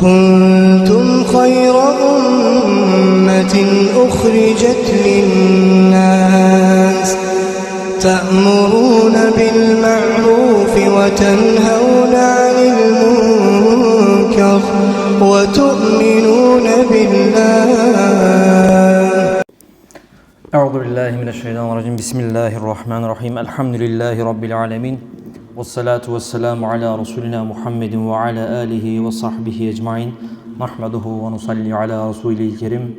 كنتم خير أمة أخرجت للناس تأمرون بالمعروف وتنهون عن المنكر وتؤمنون بالله. أعوذ بالله من الشيطان الرجيم. بسم الله الرحمن الرحيم. الحمد لله رب العالمين. والصلاة والسلام على رسولنا محمد وعلى آله وصحبه أجمعين. نحمده ونصلي على رسوله الكريم.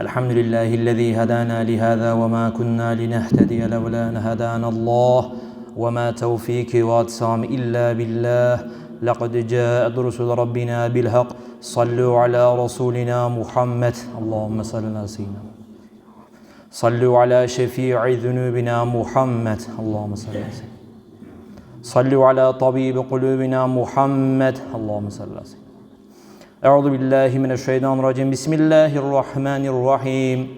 الحمد لله الذي هدانا لهذا وما كنا لنهتدي لولا أن هدانا الله. وما توفيقي واعتصام إلا بالله. لقد جاءت رسل ربنا بالحق. صلوا على رسولنا محمد. اللهم صل على سيدنا صلوا على شفيع ذنوبنا محمد. اللهم صل على سيدنا صلوا على طبيب قلوبنا محمد. اللهم صل على سيدنا أعوذ بالله من الشيطان الرجيم. بسم الله الرحمن الرحيم.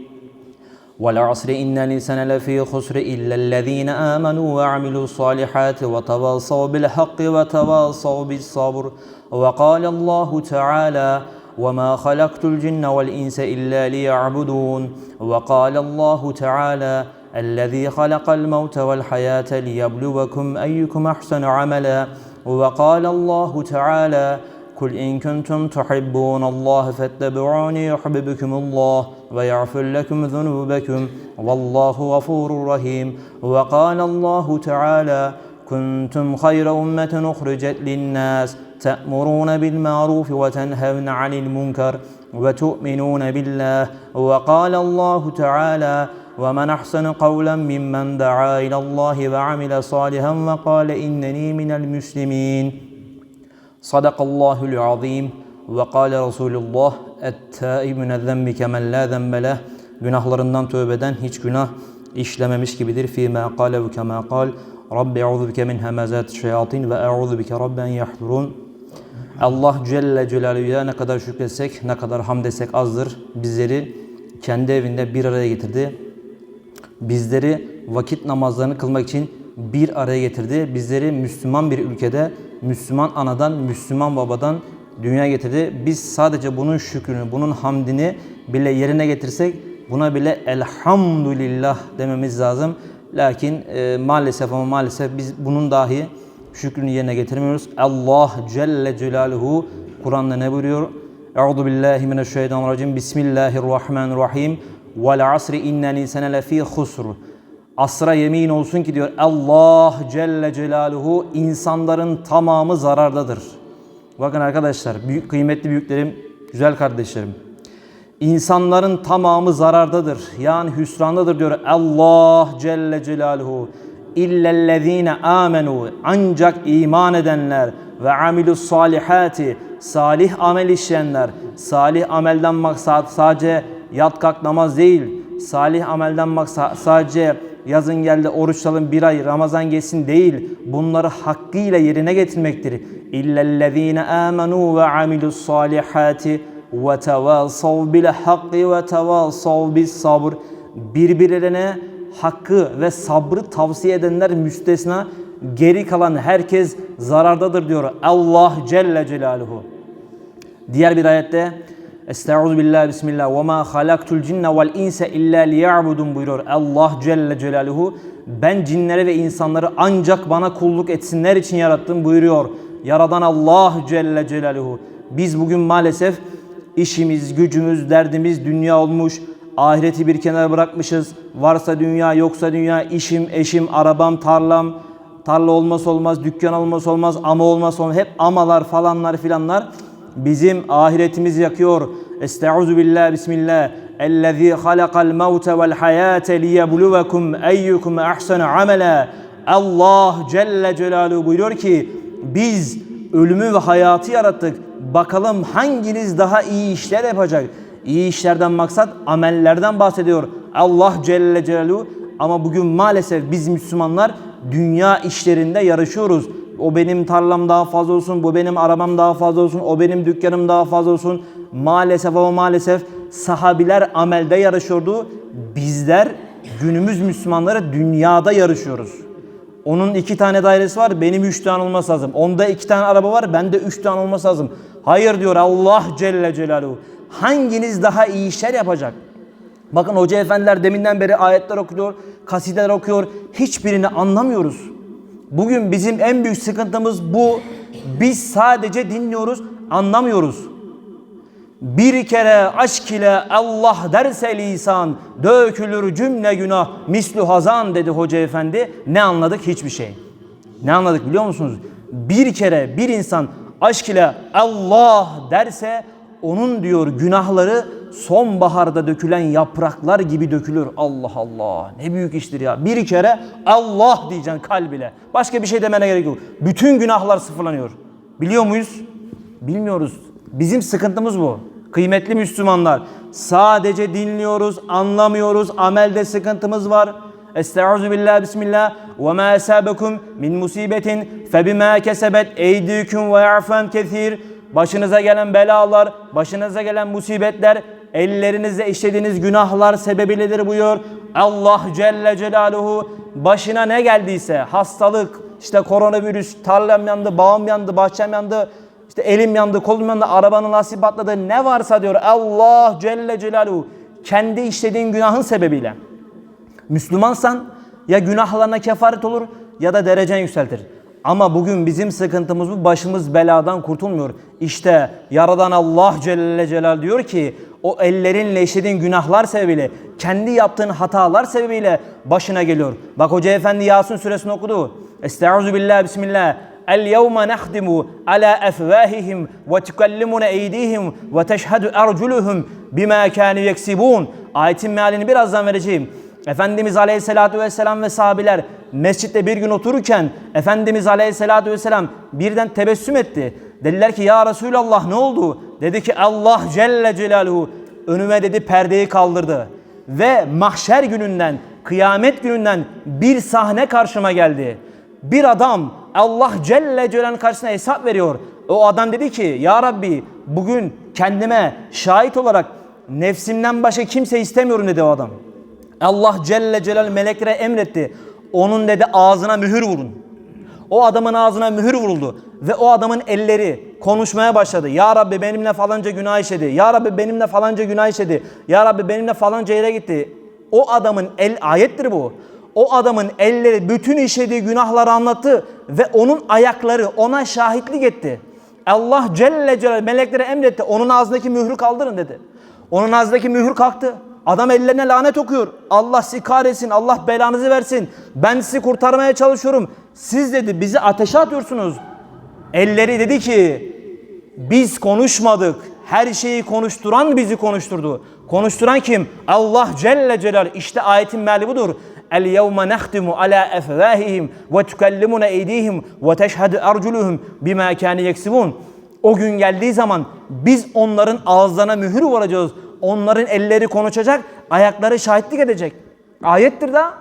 والعصر إن الإنسان لفي خسر إلا الذين آمنوا وعملوا الصالحات وتواصوا بالحق وتواصوا بالصبر. وقال الله تعالى وما خلقت الجن والإنس إلا ليعبدون وقال الله تعالى الذي خلق الموت والحياة ليبلوكم أيكم أحسن عملا. وقال الله تعالى قل إن كنتم تحبون الله فاتبعوني يحببكم الله ويغفر لكم ذنوبكم والله غفور رحيم. وقال الله تعالى كنتم خير أمة أخرجت للناس تأمرون بالمعروف وتنهون عن المنكر وتؤمنون بالله. وقال الله تعالى ومن أحسن قولا ممن دعا إلى الله وعمل صالحا وقال إنني من المسلمين صدق الله العظيم وقال رسول الله التائب من الذنب كمن لا ذنب له günahlarından tövbeden hiç günah işlememiş gibidir. Fîmâ kâle ve kemâ kâl Rabbi eûzu bike min hemezâti şeyatîn ve eûzu bike rabben yahdurun. Allah Celle Celaluhu'ya ne kadar şükretsek, ne kadar hamd etsek azdır. Bizleri kendi evinde bir araya getirdi. Bizleri vakit namazlarını kılmak için bir araya getirdi. Bizleri Müslüman bir ülkede, Müslüman anadan, Müslüman babadan dünya getirdi. Biz sadece bunun şükrünü, bunun hamdini bile yerine getirsek buna bile elhamdülillah dememiz lazım. Lakin e, maalesef ama maalesef biz bunun dahi şükrünü yerine getirmiyoruz. Allah Celle Celaluhu Kur'an'da ne buyuruyor? Euzu billahi mineşşeytanirracim. Bismillahirrahmanirrahim. Vel asri innel insane lefî husr. Asra yemin olsun ki diyor Allah Celle Celaluhu insanların tamamı zarardadır. Bakın arkadaşlar, büyük, kıymetli büyüklerim, güzel kardeşlerim. İnsanların tamamı zarardadır. Yani hüsrandadır diyor Allah Celle Celaluhu. İllellezine amenu ancak iman edenler ve amilus salihati salih amel işleyenler. Salih amelden maksat sadece yat kalk namaz değil. Salih amelden maksat sadece yazın geldi oruç tutalım bir ay Ramazan geçsin değil. Bunları hakkıyla yerine getirmektir. İllellezine amenu ve amilus salihati ve tevasav bil hakki ve tevasav bis sabr. Birbirlerine hakkı ve sabrı tavsiye edenler müstesna. Geri kalan herkes zarardadır diyor Allah Celle Celaluhu. Diğer bir ayette Estaizu billahi bismillah ve ma halaktul cinne vel insa illa liya'budun buyuruyor Allah Celle Celaluhu. Ben cinleri ve insanları ancak bana kulluk etsinler için yarattım buyuruyor. Yaradan Allah Celle Celaluhu. Biz bugün maalesef işimiz, gücümüz, derdimiz dünya olmuş. Ahireti bir kenara bırakmışız. Varsa dünya, yoksa dünya, işim, eşim, arabam, tarlam, tarla olmaz olmaz, dükkan olmaz olmaz, ama olmaz olmaz. Hep amalar falanlar filanlar bizim ahiretimizi yakıyor. Estaizu billah, bismillah. Ellezî halakal mevte vel hayâte liyebluvekum eyyukum ahsenu amela. Allah Celle Celaluhu buyuruyor ki biz ölümü ve hayatı yarattık. Bakalım hanginiz daha iyi işler yapacak? İyi işlerden maksat amellerden bahsediyor. Allah Celle Celaluhu ama bugün maalesef biz Müslümanlar dünya işlerinde yarışıyoruz. O benim tarlam daha fazla olsun, bu benim arabam daha fazla olsun, o benim dükkanım daha fazla olsun. Maalesef ama maalesef sahabiler amelde yarışıyordu. Bizler günümüz Müslümanları dünyada yarışıyoruz. Onun iki tane dairesi var, benim üç tane olması lazım. Onda iki tane araba var, bende üç tane olması lazım. Hayır diyor Allah Celle Celaluhu. Hanginiz daha iyi işler yapacak? Bakın hoca efendiler deminden beri ayetler okuyor, kasideler okuyor. Hiçbirini anlamıyoruz. Bugün bizim en büyük sıkıntımız bu. Biz sadece dinliyoruz, anlamıyoruz. Bir kere aşk ile Allah derse lisan, dökülür cümle günah, mislü hazan dedi hoca efendi. Ne anladık? Hiçbir şey. Ne anladık biliyor musunuz? Bir kere bir insan aşk ile Allah derse onun diyor günahları sonbaharda dökülen yapraklar gibi dökülür. Allah Allah ne büyük iştir ya. Bir kere Allah diyeceksin kalb ile. Başka bir şey demene gerek yok. Bütün günahlar sıfırlanıyor. Biliyor muyuz? Bilmiyoruz. Bizim sıkıntımız bu. Kıymetli Müslümanlar sadece dinliyoruz, anlamıyoruz. Amelde sıkıntımız var. Estaizu billah bismillah ve ma esabekum min musibetin febima kesebet eydiküm ve ya'fen kesir. Başınıza gelen belalar, başınıza gelen musibetler ellerinizle işlediğiniz günahlar sebebiyledir buyuruyor. Allah Celle Celaluhu başına ne geldiyse hastalık, işte koronavirüs, tarlam yandı, bağım yandı, bahçem yandı, işte elim yandı, kolum yandı, arabanın lastiği patladı. Ne varsa diyor Allah Celle Celaluhu kendi işlediğin günahın sebebiyle. Müslümansan ya günahlarına kefaret olur ya da derecen yükseltir. Ama bugün bizim sıkıntımız bu başımız beladan kurtulmuyor. İşte Yaradan Allah Celle Celal diyor ki o ellerinle işlediğin günahlar sebebiyle kendi yaptığın hatalar sebebiyle başına geliyor. Bak Hoca Efendi Yasin suresini okudu. Estaizu billah bismillah. El yevme nehdimu ala efvahihim ve tukallimuna eydihim ve teşhedü erculuhum bima kanu yeksibun. Ayetin mealini birazdan vereceğim. Efendimiz Aleyhisselatü Vesselam ve sahabiler mescitte bir gün otururken Efendimiz Aleyhisselatü Vesselam birden tebessüm etti. Dediler ki ya Resulallah ne oldu? Dedi ki Allah Celle Celaluhu önüme dedi perdeyi kaldırdı. Ve mahşer gününden, kıyamet gününden bir sahne karşıma geldi. Bir adam Allah Celle Celaluhu'nun karşısına hesap veriyor. O adam dedi ki ya Rabbi bugün kendime şahit olarak nefsimden başka kimse istemiyorum dedi o adam. Allah Celle Celal meleklere emretti. Onun dedi ağzına mühür vurun. O adamın ağzına mühür vuruldu. Ve o adamın elleri konuşmaya başladı. Ya Rabbi benimle falanca günah işledi. Ya Rabbi benimle falanca günah işledi. Ya Rabbi benimle falanca yere gitti. O adamın el ayettir bu. O adamın elleri bütün işlediği günahları anlattı ve onun ayakları ona şahitlik etti. Allah Celle Celal meleklere emretti. Onun ağzındaki mührü kaldırın dedi. Onun ağzındaki mühür kalktı. Adam ellerine lanet okuyor. Allah sizi kahretsin, Allah belanızı versin. Ben sizi kurtarmaya çalışıyorum. Siz dedi bizi ateşe atıyorsunuz. Elleri dedi ki biz konuşmadık. Her şeyi konuşturan bizi konuşturdu. Konuşturan kim? Allah Celle Celal. İşte ayetin meali budur. El yevme nehtimu ala efvahihim ve tukellimuna eydihim ve teşhedü erculuhum bima kâne yeksibun. O gün geldiği zaman biz onların ağızlarına mühür vuracağız. Onların elleri konuşacak, ayakları şahitlik edecek. Ayettir da.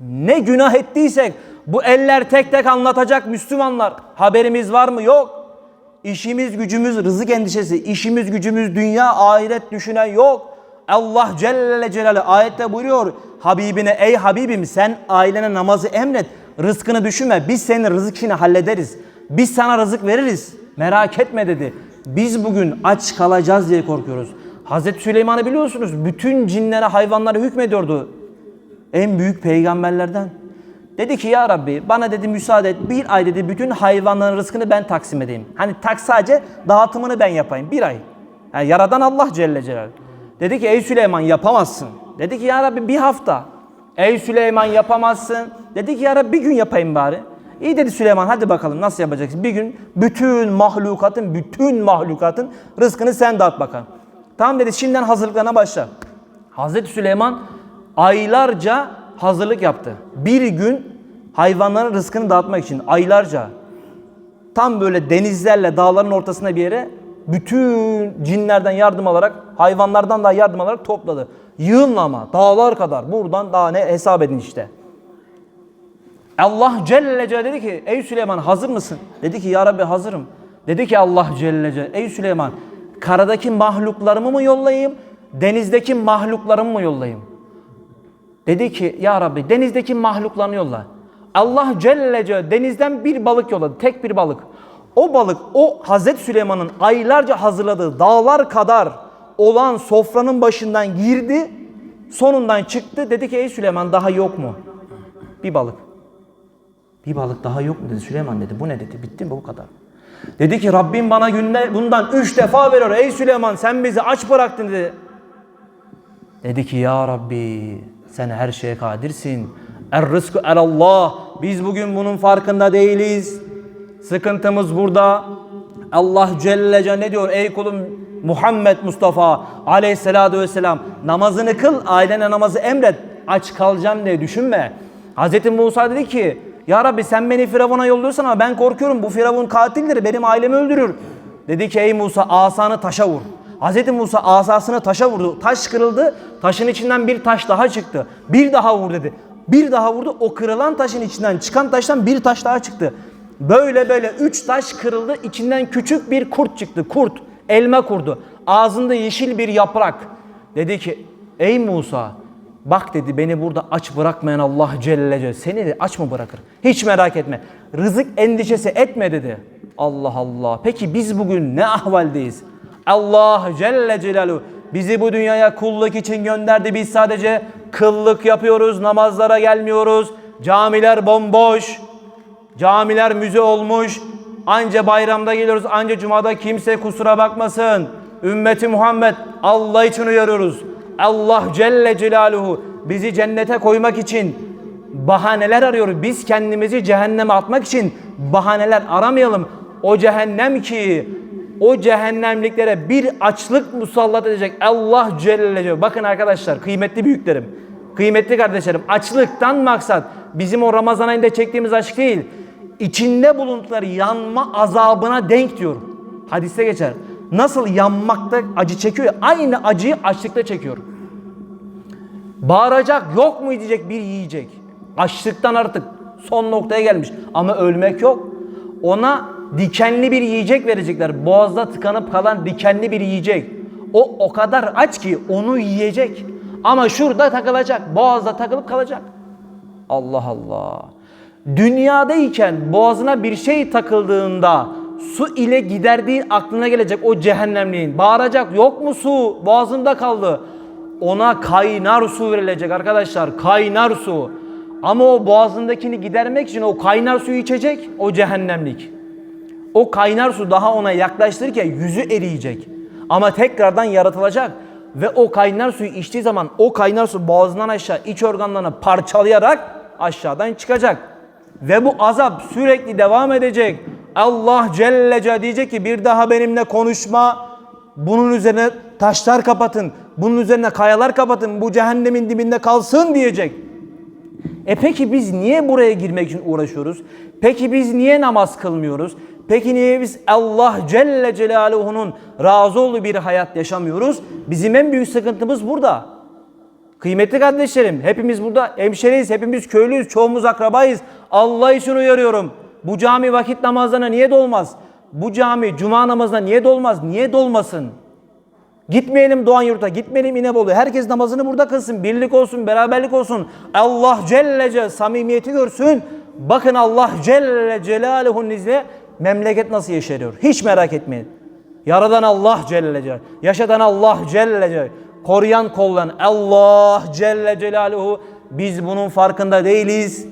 Ne günah ettiysek bu eller tek tek anlatacak Müslümanlar. Haberimiz var mı? Yok. İşimiz gücümüz rızık endişesi, işimiz gücümüz dünya ahiret düşünen yok. Allah Celle Celaluhu ayette buyuruyor Habibine ey Habibim sen ailene namazı emret rızkını düşünme biz senin rızık işini hallederiz. Biz sana rızık veririz merak etme dedi. Biz bugün aç kalacağız diye korkuyoruz. Hazreti Süleyman'ı biliyorsunuz bütün cinlere hayvanlara hükmediyordu. En büyük peygamberlerden. Dedi ki ya Rabbi bana dedi müsaade et bir ay dedi bütün hayvanların rızkını ben taksim edeyim. Hani tak sadece dağıtımını ben yapayım bir ay. Yani yaradan Allah Celle Celaluhu. Dedi ki ey Süleyman yapamazsın. Dedi ki ya Rabbi bir hafta. Ey Süleyman yapamazsın. Dedi ki ya Rabbi bir gün yapayım bari. İyi dedi Süleyman hadi bakalım nasıl yapacaksın. Bir gün bütün mahlukatın bütün mahlukatın rızkını sen dağıt bakalım. Tamam dedi şimdiden hazırlıklarına başla. Hazreti Süleyman aylarca hazırlık yaptı. Bir gün hayvanların rızkını dağıtmak için aylarca tam böyle denizlerle dağların ortasına bir yere bütün cinlerden yardım alarak hayvanlardan da yardım alarak topladı. Yığınla ama dağlar kadar buradan daha ne hesap edin işte. Allah Celle Celle dedi ki ey Süleyman hazır mısın? Dedi ki ya Rabbi hazırım. Dedi ki Allah Celle Celle ey Süleyman karadaki mahluklarımı mı yollayayım? Denizdeki mahluklarımı mı yollayayım? Dedi ki ya Rabbi denizdeki mahluklarını yolla. Allah Celle Celle denizden bir balık yolladı. Tek bir balık. o balık o Hazreti Süleyman'ın aylarca hazırladığı dağlar kadar olan sofranın başından girdi. Sonundan çıktı. Dedi ki ey Süleyman daha yok mu? Bir balık. Bir balık daha yok mu dedi Süleyman dedi. Bu ne dedi? Bitti mi bu kadar? Dedi ki Rabbim bana günde bundan üç defa veriyor. Ey Süleyman sen bizi aç bıraktın dedi. Dedi ki ya Rabbi sen her şeye kadirsin. Er rızkı Allah. Biz bugün bunun farkında değiliz. Sıkıntımız burada. Allah Celle Celle ne diyor? Ey kulum Muhammed Mustafa aleyhissalatu vesselam namazını kıl ailene namazı emret. Aç kalacağım diye düşünme. Hz. Musa dedi ki ya Rabbi sen beni Firavun'a yolluyorsan ama ben korkuyorum. Bu Firavun katildir. Benim ailemi öldürür. Dedi ki ey Musa asanı taşa vur. Hz. Musa asasını taşa vurdu. Taş kırıldı. Taşın içinden bir taş daha çıktı. Bir daha vur dedi. Bir daha vurdu. O kırılan taşın içinden çıkan taştan bir taş daha çıktı. Böyle böyle üç taş kırıldı. İçinden küçük bir kurt çıktı. Kurt. Elma kurdu. Ağzında yeşil bir yaprak. Dedi ki ey Musa bak dedi beni burada aç bırakmayan Allah Celle Celle seni de aç mı bırakır? Hiç merak etme. Rızık endişesi etme dedi. Allah Allah. Peki biz bugün ne ahvaldeyiz? Allah Celle Celaluhu bizi bu dünyaya kulluk için gönderdi. Biz sadece kıllık yapıyoruz, namazlara gelmiyoruz. Camiler bomboş, camiler müze olmuş. Anca bayramda geliyoruz, anca cumada kimse kusura bakmasın. Ümmeti Muhammed Allah için uyarıyoruz. Allah Celle Celaluhu bizi cennete koymak için bahaneler arıyoruz. Biz kendimizi cehenneme atmak için bahaneler aramayalım. O cehennem ki o cehennemliklere bir açlık musallat edecek Allah Celle Celaluhu. Bakın arkadaşlar kıymetli büyüklerim, kıymetli kardeşlerim açlıktan maksat bizim o Ramazan ayında çektiğimiz aşk değil. içinde bulundukları yanma azabına denk diyor. Hadiste geçer. Nasıl yanmakta acı çekiyor aynı acıyı açlıkta çekiyor. Bağıracak yok mu diyecek bir yiyecek. Açlıktan artık son noktaya gelmiş. Ama ölmek yok. Ona dikenli bir yiyecek verecekler. Boğazda tıkanıp kalan dikenli bir yiyecek. O o kadar aç ki onu yiyecek. Ama şurada takılacak. Boğazda takılıp kalacak. Allah Allah. Dünyadayken boğazına bir şey takıldığında su ile giderdiği aklına gelecek o cehennemliğin. Bağıracak yok mu su? Boğazımda kaldı. Ona kaynar su verilecek arkadaşlar. Kaynar su. Ama o boğazındakini gidermek için o kaynar suyu içecek o cehennemlik. O kaynar su daha ona yaklaştırırken yüzü eriyecek. Ama tekrardan yaratılacak. Ve o kaynar suyu içtiği zaman o kaynar su boğazından aşağı iç organlarını parçalayarak aşağıdan çıkacak. Ve bu azap sürekli devam edecek. Allah Celle Celle diyecek ki bir daha benimle konuşma. Bunun üzerine taşlar kapatın. Bunun üzerine kayalar kapatın. Bu cehennemin dibinde kalsın diyecek. E peki biz niye buraya girmek için uğraşıyoruz? Peki biz niye namaz kılmıyoruz? Peki niye biz Allah Celle Celaluhu'nun razı olduğu bir hayat yaşamıyoruz? Bizim en büyük sıkıntımız burada. Kıymetli kardeşlerim, hepimiz burada hemşeriyiz, hepimiz köylüyüz, çoğumuz akrabayız. Allah için uyarıyorum. Bu cami vakit namazlarına niye dolmaz? Bu cami cuma namazına niye dolmaz? Niye dolmasın? Gitmeyelim Doğan Yurt'a, gitmeyelim İnebolu'ya. Herkes namazını burada kılsın. Birlik olsun, beraberlik olsun. Allah Celle Celle samimiyeti görsün. Bakın Allah Celle Celaluhu'nun izniyle memleket nasıl yeşeriyor. Hiç merak etmeyin. Yaradan Allah Celle Celle. Yaşatan Allah Celle Celle. Koruyan kollayan Allah Celle Celaluhu. Biz bunun farkında değiliz.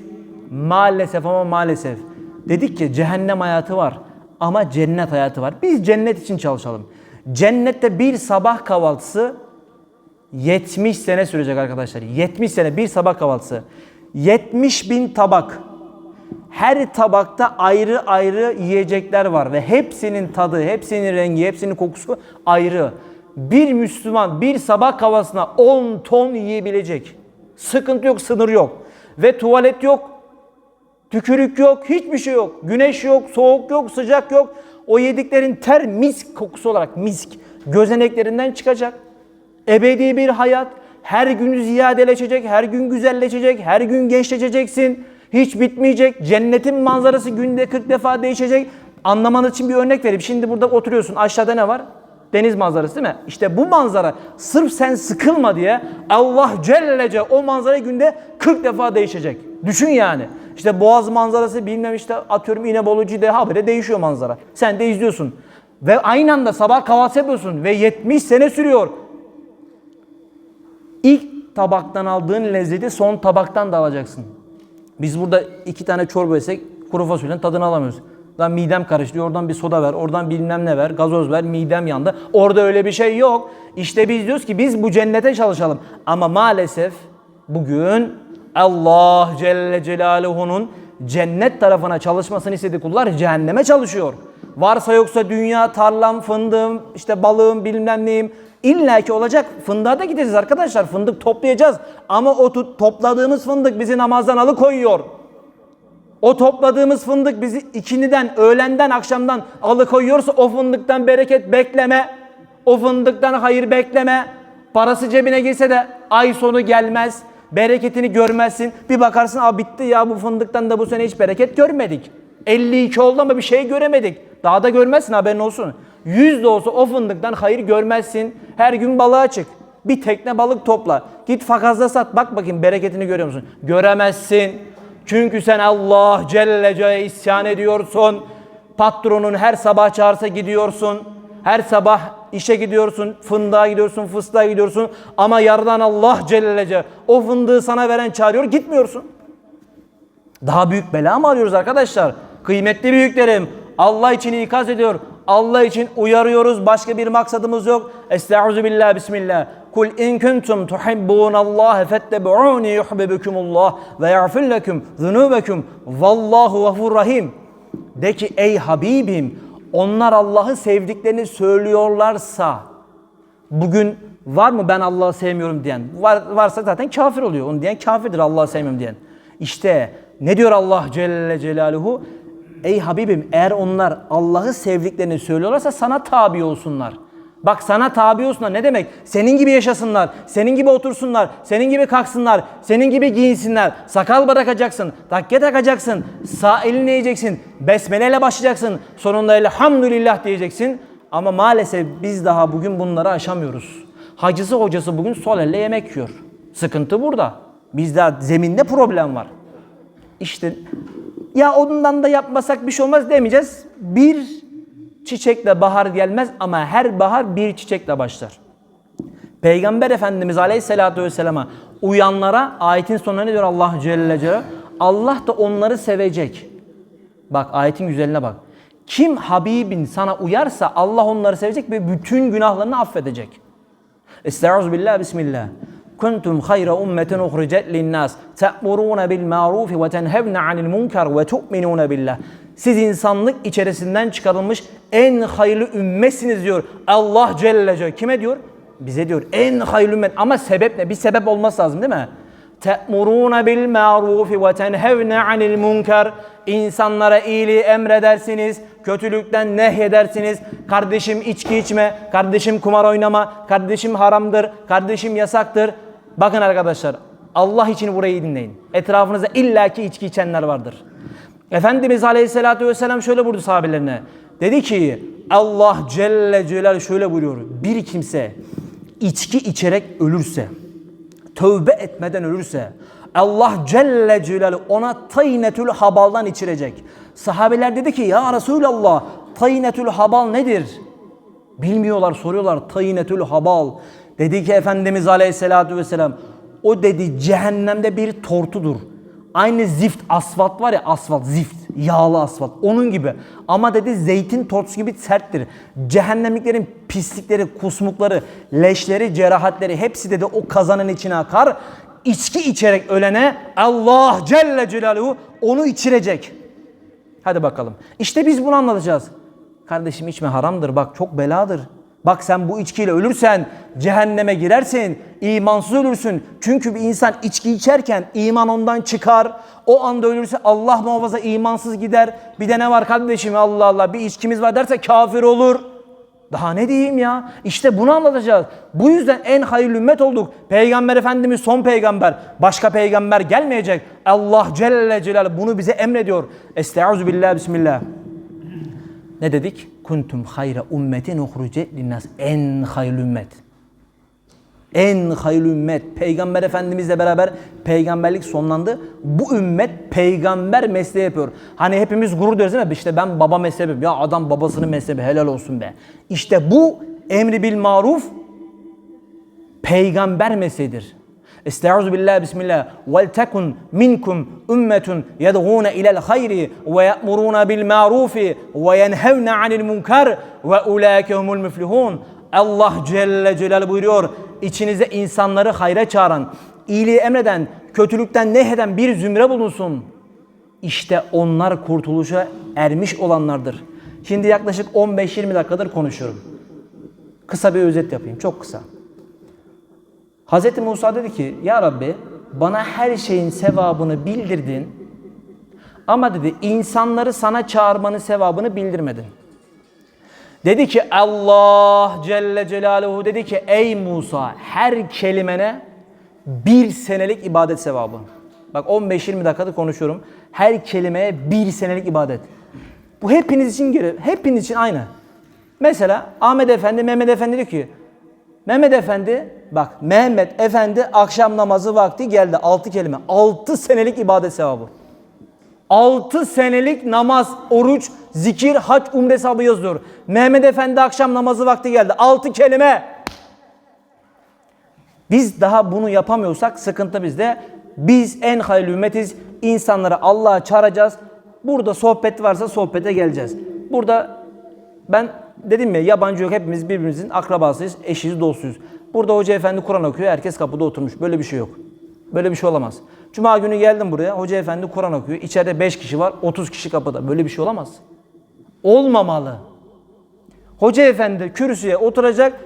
Maalesef ama maalesef. Dedik ki cehennem hayatı var ama cennet hayatı var. Biz cennet için çalışalım. Cennette bir sabah kahvaltısı 70 sene sürecek arkadaşlar. 70 sene bir sabah kahvaltısı. 70 bin tabak. Her tabakta ayrı ayrı yiyecekler var ve hepsinin tadı, hepsinin rengi, hepsinin kokusu ayrı. Bir Müslüman bir sabah kahvaltısına 10 ton yiyebilecek. Sıkıntı yok, sınır yok. Ve tuvalet yok, Tükürük yok, hiçbir şey yok. Güneş yok, soğuk yok, sıcak yok. O yediklerin ter misk kokusu olarak misk gözeneklerinden çıkacak. Ebedi bir hayat. Her gün ziyadeleşecek, her gün güzelleşecek, her gün gençleşeceksin. Hiç bitmeyecek. Cennetin manzarası günde 40 defa değişecek. Anlamanız için bir örnek vereyim. Şimdi burada oturuyorsun. Aşağıda ne var? Deniz manzarası değil mi? İşte bu manzara sırf sen sıkılma diye Allah Celle Celle o manzara günde 40 defa değişecek. Düşün yani. İşte Boğaz manzarası bilmem işte atıyorum İnebolu Cide habire değişiyor manzara. Sen de izliyorsun. Ve aynı anda sabah kahvaltı yapıyorsun ve 70 sene sürüyor. İlk tabaktan aldığın lezzeti son tabaktan da alacaksın. Biz burada iki tane çorba yesek kuru fasulyenin tadını alamıyoruz. Lan midem karıştı. Oradan bir soda ver, oradan bilmem ne ver, gazoz ver, midem yandı. Orada öyle bir şey yok. İşte biz diyoruz ki biz bu cennete çalışalım. Ama maalesef bugün Allah Celle Celaluhu'nun cennet tarafına çalışmasını istediği kullar cehenneme çalışıyor. Varsa yoksa dünya, tarlam, fındığım, işte balığım, bilmem neyim. İlla ki olacak. Fındığa da gideceğiz arkadaşlar. Fındık toplayacağız. Ama o topladığımız fındık bizi namazdan alıkoyuyor. O topladığımız fındık bizi ikindiden, öğlenden, akşamdan alıkoyuyorsa o fındıktan bereket bekleme. O fındıktan hayır bekleme. Parası cebine girse de ay sonu gelmez. Bereketini görmezsin. Bir bakarsın abi bitti ya bu fındıktan da bu sene hiç bereket görmedik. 52 oldu ama bir şey göremedik. Daha da görmezsin haberin olsun. 100 de olsa o fındıktan hayır görmezsin. Her gün balığa çık. Bir tekne balık topla. Git fakazda sat. Bak bakayım bereketini görüyor musun? Göremezsin. Çünkü sen Allah Celle Celle'ye isyan ediyorsun. Patronun her sabah çağırsa gidiyorsun. Her sabah işe gidiyorsun, fındığa gidiyorsun, fıstığa gidiyorsun. Ama yardan Allah Celle Celle o fındığı sana veren çağırıyor, gitmiyorsun. Daha büyük bela mı arıyoruz arkadaşlar? Kıymetli büyüklerim, Allah için ikaz ediyor. Allah için uyarıyoruz. Başka bir maksadımız yok. Estaizu billah bismillah. Kul in kuntum tuhibbunallaha fettebi'uni yuhibbukumullah ve yaghfir lekum zunubekum vallahu gafur rahim. De ki ey Habibim onlar Allah'ı sevdiklerini söylüyorlarsa Bugün var mı ben Allah'ı sevmiyorum diyen? Var, varsa zaten kafir oluyor. Onu diyen kafirdir Allah'ı sevmiyorum diyen. İşte ne diyor Allah Celle Celaluhu? Ey Habibim eğer onlar Allah'ı sevdiklerini söylüyorlarsa sana tabi olsunlar. Bak sana tabi olsunlar ne demek? Senin gibi yaşasınlar, senin gibi otursunlar, senin gibi kalksınlar, senin gibi giyinsinler. Sakal bırakacaksın, takke takacaksın, sağ elini yiyeceksin, besmeleyle başlayacaksın, sonunda elhamdülillah diyeceksin. Ama maalesef biz daha bugün bunları aşamıyoruz. Hacısı hocası bugün sol elle yemek yiyor. Sıkıntı burada. Bizde zeminde problem var. İşte ya ondan da yapmasak bir şey olmaz demeyeceğiz. Bir çiçekle bahar gelmez ama her bahar bir çiçekle başlar. Peygamber Efendimiz Aleyhisselatü Vesselam'a uyanlara ayetin sonuna ne diyor Allah Celle Celaluhu? Allah da onları sevecek. Bak ayetin güzeline bak. Kim Habibin sana uyarsa Allah onları sevecek ve bütün günahlarını affedecek. Estaizu billah bismillah. Kuntum hayra ummetin uhricet linnas te'muruna bil ma'ruf ve tenhevne anil munkar ve tu'minuna billah. Siz insanlık içerisinden çıkarılmış en hayırlı ümmetsiniz diyor. Allah Celle Celle. Kime diyor? Bize diyor en hayırlı ümmet. Ama sebep ne? Bir sebep olması lazım değil mi? Te'muruna bil ma'ruf ve tenhevne anil munkar. İnsanlara iyiliği emredersiniz, kötülükten nehyedersiniz. Kardeşim içki içme, kardeşim kumar oynama, kardeşim haramdır, kardeşim yasaktır. Bakın arkadaşlar, Allah için burayı dinleyin. Etrafınızda illaki içki içenler vardır. Efendimiz Aleyhisselatü Vesselam şöyle buyurdu sahabelerine. Dedi ki Allah Celle Celal şöyle buyuruyor. Bir kimse içki içerek ölürse, tövbe etmeden ölürse Allah Celle Celaluhu ona taynetül habaldan içirecek. Sahabeler dedi ki ya Resulallah taynetül habal nedir? Bilmiyorlar soruyorlar taynetül habal. Dedi ki Efendimiz Aleyhisselatü Vesselam o dedi cehennemde bir tortudur. Aynı zift asfalt var ya asfalt zift yağlı asfalt onun gibi. Ama dedi zeytin tortusu gibi serttir. Cehennemliklerin pislikleri, kusmukları, leşleri, cerahatleri hepsi dedi o kazanın içine akar. İçki içerek ölene Allah Celle Celaluhu onu içirecek. Hadi bakalım. İşte biz bunu anlatacağız. Kardeşim içme haramdır bak çok beladır. Bak sen bu içkiyle ölürsen cehenneme girersin, imansız ölürsün. Çünkü bir insan içki içerken iman ondan çıkar. O anda ölürse Allah muhafaza imansız gider. Bir de ne var kardeşim Allah Allah bir içkimiz var derse kafir olur. Daha ne diyeyim ya? İşte bunu anlatacağız. Bu yüzden en hayırlı ümmet olduk. Peygamber Efendimiz son peygamber. Başka peygamber gelmeyecek. Allah Celle Celaluhu bunu bize emrediyor. Estaizu billah bismillah. Ne dedik? Kuntum hayra ummetin uhricet linnas. En hayırlı ümmet. En hayırlı ümmet. Peygamber Efendimizle beraber peygamberlik sonlandı. Bu ümmet peygamber mesleği yapıyor. Hani hepimiz gurur duyuyoruz değil mi? İşte ben baba yapıyorum. Ya adam babasının mesleği helal olsun be. İşte bu emri bil maruf peygamber mesleğidir. Estaizu billah bismillah. Vel tekun minkum ümmetun yedgûne ilel hayri ve ye'murûne bil marufi ve yenhevne anil munkar ve ulâke humul. Allah Celle Celal buyuruyor. İçinize insanları hayra çağıran, iyiliği emreden, kötülükten nehyeden bir zümre bulunsun. İşte onlar kurtuluşa ermiş olanlardır. Şimdi yaklaşık 15-20 dakikadır konuşuyorum. Kısa bir özet yapayım, çok kısa. Hz. Musa dedi ki ya Rabbi bana her şeyin sevabını bildirdin ama dedi insanları sana çağırmanın sevabını bildirmedin. Dedi ki Allah Celle Celaluhu dedi ki ey Musa her kelimene bir senelik ibadet sevabı. Bak 15-20 dakikadır konuşuyorum. Her kelimeye bir senelik ibadet. Bu hepiniz için göre, hepiniz için aynı. Mesela Ahmet Efendi, Mehmet Efendi diyor ki Mehmet Efendi bak Mehmet Efendi akşam namazı vakti geldi. Altı kelime. Altı senelik ibadet sevabı. Altı senelik namaz, oruç, zikir, hac, umre hesabı yazıyor. Mehmet Efendi akşam namazı vakti geldi. Altı kelime. Biz daha bunu yapamıyorsak sıkıntı bizde. Biz en hayırlı ümmetiz. İnsanları Allah'a çağıracağız. Burada sohbet varsa sohbete geleceğiz. Burada ben dedim ya yabancı yok hepimiz birbirimizin akrabasıyız, eşiz, dostuyuz. Burada hoca efendi Kur'an okuyor, herkes kapıda oturmuş. Böyle bir şey yok. Böyle bir şey olamaz. Cuma günü geldim buraya, hoca efendi Kur'an okuyor. İçeride 5 kişi var, 30 kişi kapıda. Böyle bir şey olamaz. Olmamalı. Hoca efendi kürsüye oturacak,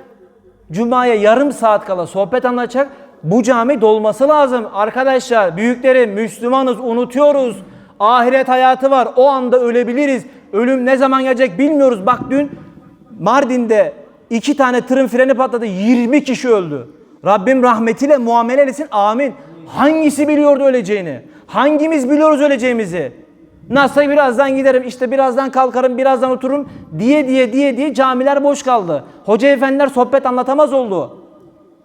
Cuma'ya yarım saat kala sohbet anlatacak. Bu cami dolması lazım. Arkadaşlar, büyüklerim, Müslümanız, unutuyoruz. Ahiret hayatı var. O anda ölebiliriz. Ölüm ne zaman gelecek bilmiyoruz. Bak dün Mardin'de iki tane tırın freni patladı. 20 kişi öldü. Rabbim rahmetiyle muamele etsin. Amin. Hangisi biliyordu öleceğini? Hangimiz biliyoruz öleceğimizi? Nasıl birazdan giderim, işte birazdan kalkarım, birazdan otururum diye diye diye diye camiler boş kaldı. Hoca efendiler sohbet anlatamaz oldu.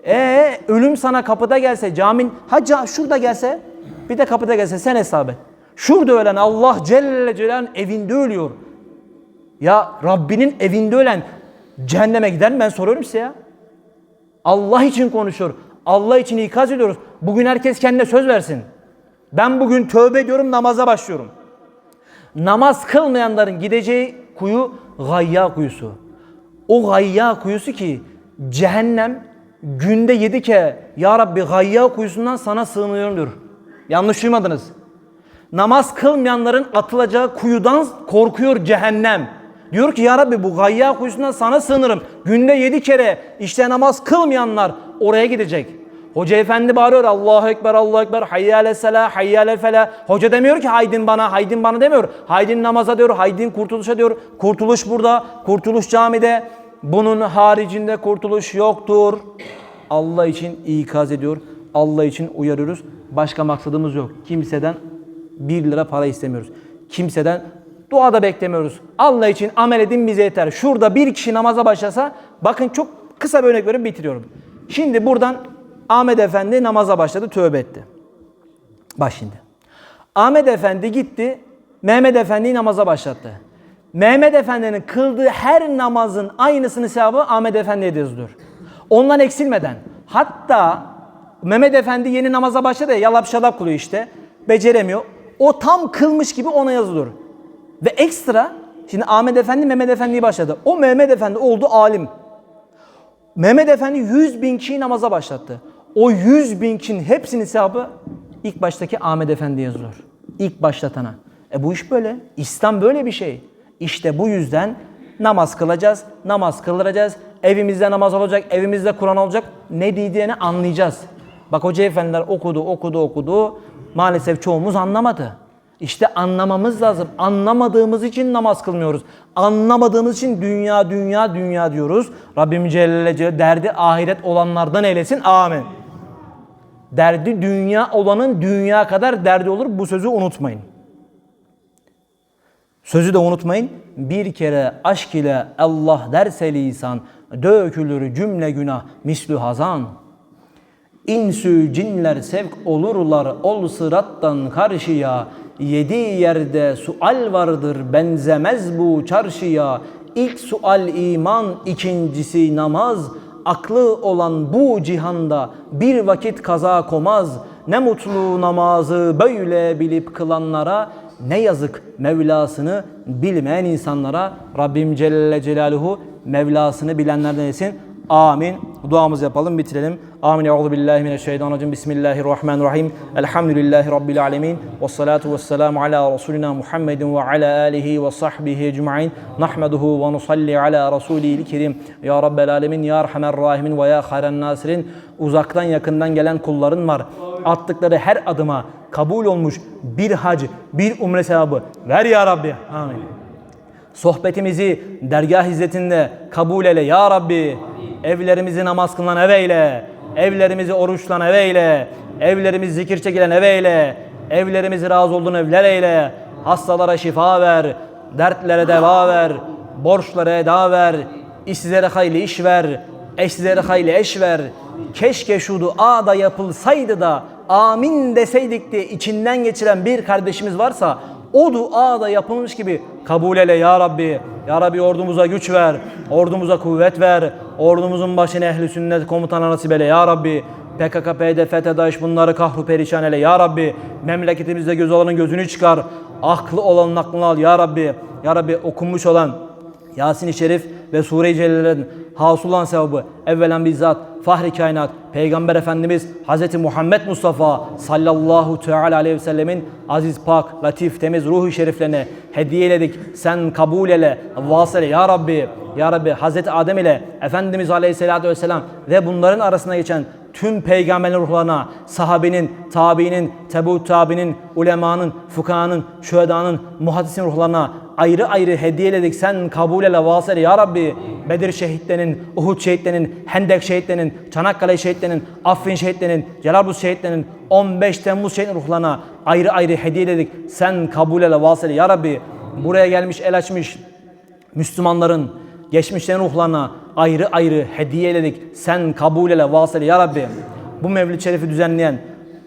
E ölüm sana kapıda gelse, camin ha ca- şurada gelse, bir de kapıda gelse sen hesap et. Şurada ölen Allah Celle Celal'in evinde ölüyor. Ya Rabbinin evinde ölen cehenneme gider mi? Ben soruyorum size ya. Allah için konuşuyor. Allah için ikaz ediyoruz. Bugün herkes kendine söz versin. Ben bugün tövbe ediyorum, namaza başlıyorum. Namaz kılmayanların gideceği kuyu gayya kuyusu. O gayya kuyusu ki cehennem günde yedi kere Ya Rabbi gayya kuyusundan sana sığınıyorum diyor. Yanlış duymadınız. Namaz kılmayanların atılacağı kuyudan korkuyor cehennem. Diyor ki ya Rabbi bu gayya kuyusundan sana sığınırım. Günde yedi kere işte namaz kılmayanlar oraya gidecek. Hoca efendi bağırıyor Allahu Ekber Allahu Ekber hayyâle selâ hayyâle felâ. Hoca demiyor ki haydin bana haydin bana demiyor. Haydin namaza diyor haydin kurtuluşa diyor. Kurtuluş burada kurtuluş camide. Bunun haricinde kurtuluş yoktur. Allah için ikaz ediyor. Allah için uyarıyoruz. Başka maksadımız yok. Kimseden 1 lira para istemiyoruz. Kimseden dua da beklemiyoruz. Allah için amel edin bize yeter. Şurada bir kişi namaza başlasa bakın çok kısa bir örnek verip bitiriyorum. Şimdi buradan Ahmet Efendi namaza başladı, tövbe etti. Bak şimdi. Ahmet Efendi gitti, Mehmet Efendi'yi namaza başlattı. Mehmet Efendi'nin kıldığı her namazın aynısını sevabı Ahmet Efendi'ye de yazılıyor. Ondan eksilmeden. Hatta Mehmet Efendi yeni namaza başladı ya yalap şalap kılıyor işte. Beceremiyor. O tam kılmış gibi ona yazılıyor. Ve ekstra şimdi Ahmet Efendi Mehmet Efendi'yi başladı. O Mehmet Efendi oldu alim. Mehmet Efendi 100 bin kişiyi namaza başlattı. O 100 bin kişinin hepsinin sevabı ilk baştaki Ahmet Efendi yazılıyor. İlk başlatana. E bu iş böyle. İslam böyle bir şey. İşte bu yüzden namaz kılacağız, namaz kıldıracağız. Evimizde namaz olacak, evimizde Kur'an olacak. Ne dediğini anlayacağız. Bak hoca efendiler okudu, okudu, okudu. Maalesef çoğumuz anlamadı. İşte anlamamız lazım. Anlamadığımız için namaz kılmıyoruz. Anlamadığımız için dünya, dünya, dünya diyoruz. Rabbim Celle Celle derdi ahiret olanlardan eylesin. Amin. Derdi dünya olanın dünya kadar derdi olur. Bu sözü unutmayın. Sözü de unutmayın. Bir kere aşk ile Allah derse lisan dökülür cümle günah mislü hazan. İnsü cinler sevk olurlar ol sırattan karşıya. Yedi yerde sual vardır benzemez bu çarşıya. İlk sual iman, ikincisi namaz. Aklı olan bu cihanda bir vakit kaza komaz. Ne mutlu namazı böyle bilip kılanlara, ne yazık Mevlasını bilmeyen insanlara. Rabbim Celle Celaluhu Mevlasını bilenlerden etsin. Amin. Duamızı yapalım, bitirelim. Amin. Euzu billahi mineşşeytanirracim. Bismillahirrahmanirrahim. Elhamdülillahi rabbil alamin. Ves salatu vesselamu ala rasulina Muhammedin ve ala alihi ve sahbihi ecmaîn. Nahmeduhu ve nusalli ala rasulihil kerim. Ya rabbel alamin, ya erhamer rahimin ve ya hayren nasirin. Uzaktan yakından gelen kulların var. Attıkları her adıma kabul olmuş bir hac, bir umre sevabı ver ya Rabbi. Amin. Sohbetimizi dergah hizmetinde kabul eyle ya Rabbi. Evlerimizi namaz kılınan ev eyle. Evlerimizi oruçlan ev eyle. Evlerimizi zikir çekilen ev eyle. Evlerimizi razı olduğun evler eyle. Hastalara şifa ver. Dertlere deva ver. Borçlara eda ver. İşsizlere hayırlı iş ver. Eşsizlere hayırlı eş ver. Keşke şu dua da yapılsaydı da amin deseydik diye içinden geçiren bir kardeşimiz varsa o dua da yapılmış gibi kabul eyle ya Rabbi. Ya Rabbi ordumuza güç ver, ordumuza kuvvet ver, ordumuzun başına ehli sünnet komutana nasip eyle ya Rabbi. PKK, PD, FETÖ, DAEŞ bunları kahru perişan eyle ya Rabbi. Memleketimizde göz olanın gözünü çıkar. Aklı olanın aklını al ya Rabbi. Ya Rabbi okunmuş olan Yasin-i Şerif ve Sure-i Celle'lerin hasıl olan sevabı evvelen bizzat Fahri Kainat Peygamber Efendimiz Hz. Muhammed Mustafa sallallahu teala aleyhi ve sellemin aziz pak, latif, temiz ruhu şeriflerine hediye eledik. Sen kabul ele, vasile ya Rabbi. Ya Rabbi Hz. Adem ile Efendimiz aleyhissalatü vesselam ve bunların arasında geçen tüm peygamberlerin ruhlarına, sahabenin, tabiinin, tebu tabiinin, ulemanın, fukahanın, şühedanın, muhaddisin ruhlarına ayrı ayrı hediyeledik. Sen kabul ele vasile ya Rabbi. Bedir şehitlerinin, Uhud şehitlerinin, Hendek şehitlerinin, Çanakkale şehitlerinin, Affin şehitlerinin, Celalbuz şehitlerinin, 15 Temmuz şehitlerinin ruhlarına ayrı ayrı hediyeledik. Sen kabul ele vasile ya Rabbi. Buraya gelmiş el açmış Müslümanların geçmişlerin ruhlarına ayrı ayrı hediye eledik. Sen kabul ele vasile ya Rabbi. Bu mevlid şerifi düzenleyen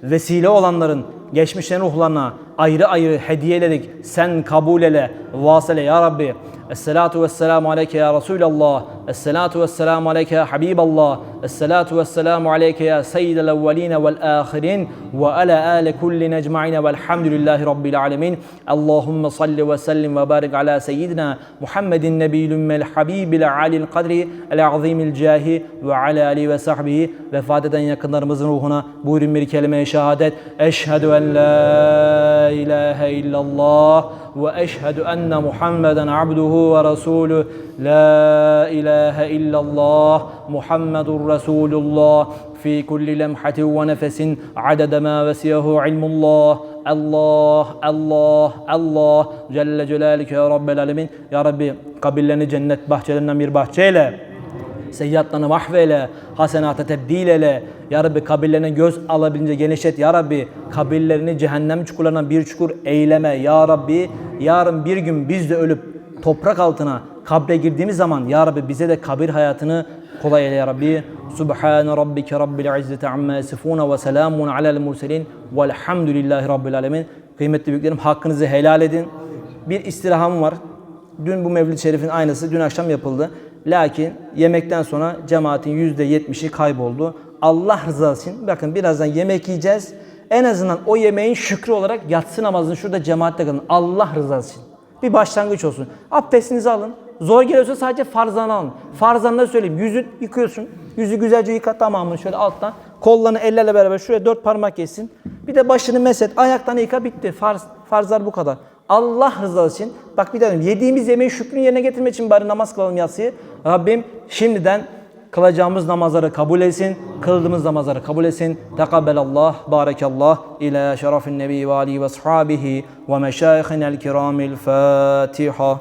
vesile olanların geçmişlerin ruhlarına ayrı ayrı hediye. Sen kabul ele vasile ya Rabbi. Esselatu vesselamu aleyke ya Resulallah. Esselatu vesselamu aleyke ya Habiballah. Esselatu vesselamu aleyke ya Seyyidel evveline vel ahirin. Ve ala ale kulli necma'ine velhamdülillahi rabbil alemin. Allahümme salli ve sellim ve barik ala seyyidina Muhammedin nebiyyül ümmel habibil alil kadri el azimil cahi ve ala alihi ve sahbihi vefat eden yakınlarımızın ruhuna buyurun bir kelime-i şehadet. Eşhedü en la ilahe illallah ve eşhedü enne Muhammeden abduhu ve resulü la ilahe illallah Muhammedun Resulullah في كل لمحة ونفس عدد ما وسعه علم الله Allah, Allah, Allah Celle Celaluhu ya Rabbel Alemin Ya Rabbi kabirlerini cennet bahçelerinden bir bahçeyle Seyyatlarını mahveyle, hasenata tebdil eyle. Ya Rabbi kabirlerine göz alabildiğince genişlet. Ya Rabbi kabirlerini cehennem çukurlarından bir çukur eyleme. Ya Rabbi yarın bir gün biz de ölüp toprak altına kabre girdiğimiz zaman Ya Rabbi bize de kabir hayatını kolay eyle Ya Rabbi. Subhane rabbike rabbil izzeti amma yasifun ve selamun alel murselin velhamdülillahi rabbil alemin. Kıymetli büyüklerim hakkınızı helal edin. Bir istirhamım var. Dün bu Mevlid-i Şerif'in aynısı dün akşam yapıldı. Lakin yemekten sonra cemaatin %70'i kayboldu. Allah rızası için bakın birazdan yemek yiyeceğiz. En azından o yemeğin şükrü olarak yatsı namazını şurada cemaatle kılın. Allah rızası için. Bir başlangıç olsun. Abdestinizi alın. Zor geliyorsa sadece farzanı alın. Farzanı söyleyeyim. Yüzü yıkıyorsun. Yüzü güzelce yıka tamamını şöyle alttan. Kollarını ellerle beraber şuraya dört parmak geçsin. Bir de başını meset. Ayaktan yıka bitti. Farz, farzlar bu kadar. Allah rızası için bak bir diyorum, yediğimiz yemeği şükrünü yerine getirmek için bari namaz kılalım yatsıyı. Rabbim şimdiden kılacağımız namazları kabul etsin, kıldığımız namazları kabul etsin. Tekabbelallah, barekallah ila şerefin nebi ve alihi ve sahabihi ve meşayihinel kiramil Fatiha.